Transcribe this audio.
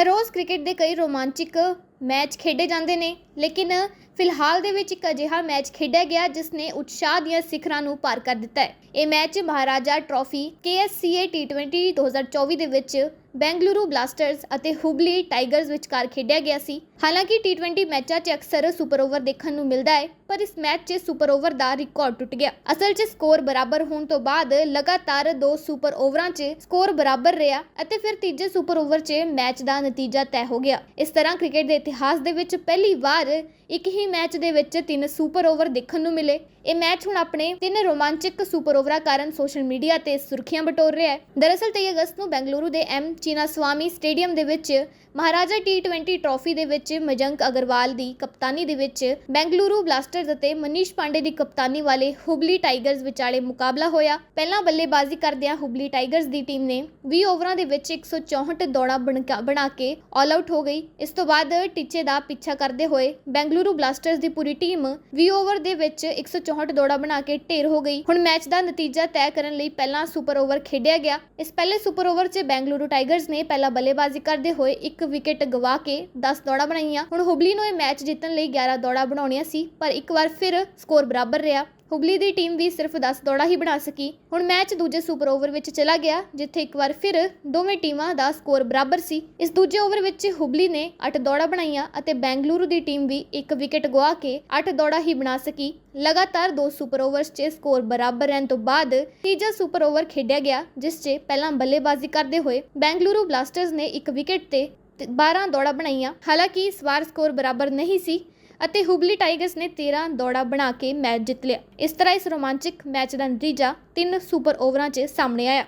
ਹਰ ਰੋਜ਼ cricket ਦੇ ਕਈ ਰੋਮਾਂਚਕ ਮੈਚ ਖੇਡੇ ਜਾਂਦੇ ਨੇ, ਲੇਕਿਨ ਫਿਲਹਾਲ ਦੇ ਵਿੱਚ ਇੱਕ ਅਜਿਹਾ ਮੈਚ ਖੇਡਿਆ ਗਿਆ ਜਿਸ ਨੇ ਉਤਸ਼ਾਹ ਦੀਆਂ ਸਿਖਰਾਂ ਨੂੰ ਪਾਰ ਕਰ ਦਿੱਤਾ ਹੈ। ਇਹ match Maharaja trophy KSCA T20 2024 ਦੇ ਵਿੱਚ ਬੈਂਗਲੁਰੂ ਬਲਾਸਟਰਸ ਅਤੇ ਹੁਬਲੀ ਟਾਈਗਰਜ਼ ਵਿਚਕਾਰ ਖੇਡਿਆ ਗਿਆ ਸੀ। ਹਾਲਾਂਕਿ T20 ਮੈਚਾਂ 'ਚ ਅਕਸਰ ਸੁਪਰ ਓਵਰ ਦੇਖਣ ਨੂੰ ਮਿਲਦਾ ਹੈ, ਪਰ ਇਸ ਮੈਚ 'ਚ ਸੁਪਰ ਓਵਰ ਦਾ ਰਿਕਾਰਡ ਟੁੱਟ ਗਿਆ। ਅਸਲ 'ਚ ਸਕੋਰ ਬਰਾਬਰ ਹੋਣ ਤੋਂ ਬਾਅਦ ਲਗਾਤਾਰ ਦੋ ਸੁਪਰ ਓਵਰਾਂ 'ਚ ਸਕੋਰ ਬਰਾਬਰ ਰਿਹਾ ਅਤੇ ਫਿਰ ਤੀਜੇ ਸੁਪਰ ਓਵਰ 'ਚ ਮੈਚ ਦਾ ਨਤੀਜਾ ਤੈਅ ਹੋ ਗਿਆ। ਇਸ ਤਰ੍ਹਾਂ ਕ੍ਰਿਕਟ ਦੇ ਇਤਿਹਾਸ ਦੇ ਵਿੱਚ ਪਹਿਲੀ ਵਾਰ ਇੱਕ ਹੀ ਮੈਚ ਦੇ ਵਿੱਚ ਤਿੰਨ ਸੁਪਰ ਓਵਰ ਦੇਖਣ ਨੂੰ ਮਿਲੇ। ਇਹ ਮੈਚ ਹੁਣ ਆਪਣੇ ਤਿੰਨ ਰੋਮਾਂਚਕ ਸੁਪਰ ਓਵਰਾਂ ਕਾਰਨ ਸੋਸ਼ਲ ਮੀਡੀਆ ਤੇ ਸੁਰਖੀਆਂ ਬਟੋਰ ਰਿਹਾ ਹੈ। ਦਰਅਸਲ 23 ਅਗਸਤ ਨੂੰ ਬੈਂਗਲੁਰੂ ਦੇ ਐਮ ਚੀਨਾਸਵਾਮੀ ਸਟੇਡੀਅਮ ਦੇ ਵਿੱਚ ਮਹਾਰਾਜਾ T20 ਟਰਾਫੀ ਦੇ ਵਿੱਚ ਮਜੰਕ ਅਗਰਵਾਲ ਦੀ ਕਪਤਾਨੀ ਦੇ ਵਿੱਚ ਬੈਂਗਲੁਰੂ ਬਲਾਸਟਰਜ਼ ਅਤੇ ਮਨੀਸ਼ ਪਾਂਡੇ ਦੀ ਕਪਤਾਨੀ ਵਾਲੇ ਹੁਬਲੀ ਟਾਈਗਰਜ਼ ਵਿਚਾਲੇ ਮੁਕਾਬਲਾ ਹੋਇਆ। ਪਹਿਲਾਂ ਬੱਲੇਬਾਜ਼ੀ ਕਰਦਿਆਂ ਹੁਬਲੀ ਟਾਈਗਰਜ਼ ਦੀ ਟੀਮ ਨੇ 20 ਓਵਰਾਂ ਦੇ ਵਿੱਚ 164 ਦੌੜਾਂ ਬਣਕਾ- ਬਣਾ ਕੇ ਆਲ ਆਊਟ ਹੋ ਗਈ। ਇਸ ਤੋਂ ਬਾਅਦ ਟੀਚੇ ਦਾ ਪਿੱਛਾ ਕਰਦੇ ਹੋਏ ਬੈਂਗਲੁਰੂ ਬਲਾਸਟਰਸ ਦੀ ਪੂਰੀ ਟੀਮ 20 ਓਵਰ ਦੇ ਵਿੱਚ 164 ਦੌੜਾਂ ਬਣਾ ਕੇ ਢੇਰ ਹੋ ਗਈ। ਹੁਣ ਮੈਚ ਦਾ ਨਤੀਜਾ ਤੈਅ ਕਰਨ ਲਈ ਪਹਿਲਾਂ ਸੁਪਰ ਓਵਰ ਖੇਡਿਆ ਗਿਆ। ਇਸ ਪਹਿਲੇ ਸੁਪਰ ਓਵਰ 'ਚ ਬੈਂਗਲੁਰੂ ਟਾਈਗਰ ਟਾਈਗਰਜ਼ ਨੇ ਪਹਿਲਾਂ ਬੱਲੇਬਾਜ਼ੀ ਕਰਦੇ ਹੋਏ ਇੱਕ ਵਿਕਟ ਗਵਾ ਕੇ 10 ਦੌੜਾਂ ਬਣਾਈਆਂ। ਹੁਣ ਹੁਬਲੀ ਨੂੰ ਇਹ ਮੈਚ ਜਿੱਤਣ ਲਈ 11 ਦੌੜਾਂ ਬਣਾਉਣੀਆਂ ਸੀ, ਪਰ ਇੱਕ ਵਾਰ ਫਿਰ ਸਕੋਰ ਬਰਾਬਰ ਰਿਹਾ। ਹੁਬਲੀ ਦੀ ਟੀਮ ਵੀ ਸਿਰਫ 10 ਦੌੜਾਂ ਹੀ ਬਣਾ ਸਕੀ। ਹੁਣ ਮੈਚ ਦੂਜੇ ਸੁਪਰ ਓਵਰ ਵਿੱਚ ਚਲਾ ਗਿਆ, ਜਿੱਥੇ ਇੱਕ ਵਾਰ ਫਿਰ ਦੋਵੇਂ ਟੀਮਾਂ ਦਾ ਸਕੋਰ ਬਰਾਬਰ ਸੀ। ਇਸ ਦੂਜੇ ਓਵਰ ਵਿੱਚ ਹੁਬਲੀ ਨੇ 8 ਦੌੜਾਂ ਬਣਾਈਆਂ ਅਤੇ ਬੈਂਗਲੁਰੂ ਦੀ ਟੀਮ ਵੀ ਇੱਕ ਵਿਕਟ ਗਵਾ ਕੇ 8 ਦੌੜਾਂ ਹੀ ਬਣਾ ਸਕੀ। ਲਗਾਤਾਰ ਦੋ ਸੁਪਰ ਓਵਰਸ 'ਚ ਸਕੋਰ ਬਰਾਬਰ ਰਹਿਣ ਤੋਂ ਬਾਅਦ ਤੀਜਾ ਸੁਪਰ ਓਵਰ ਖੇਡਿਆ ਗਿਆ, ਜਿਸ 'ਚ ਪਹਿਲਾਂ ਬੱਲੇਬਾਜ਼ੀ ਕਰਦੇ ਹੋਏ ਬੈਂਗਲੁਰੂ ਬਲਾਸਟਰਸ ਨੇ ਇੱਕ ਵਿਕਟ ਤੇ 12 ਦੌੜਾਂ ਬਣਾਈਆਂ। ਹਾਲਾਂਕਿ ਇਸ ਵਾਰ ਸਕੋਰ ਬਰਾਬਰ ਨਹੀਂ ਸੀ ਅਤੇ ਹੁਬਲੀ ਟਾਈਗਰਸ ਨੇ 13 ਦੌੜਾਂ ਬਣਾ ਕੇ ਮੈਚ ਜਿੱਤ ਲਿਆ। ਇਸ ਤਰ੍ਹਾਂ ਇਸ ਰੋਮਾਂਚਕ ਮੈਚ ਦਾ ਨਤੀਜਾ ਤਿੰਨ ਸੁਪਰ ਓਵਰਾਂ 'ਚ ਸਾਹਮਣੇ ਆਇਆ।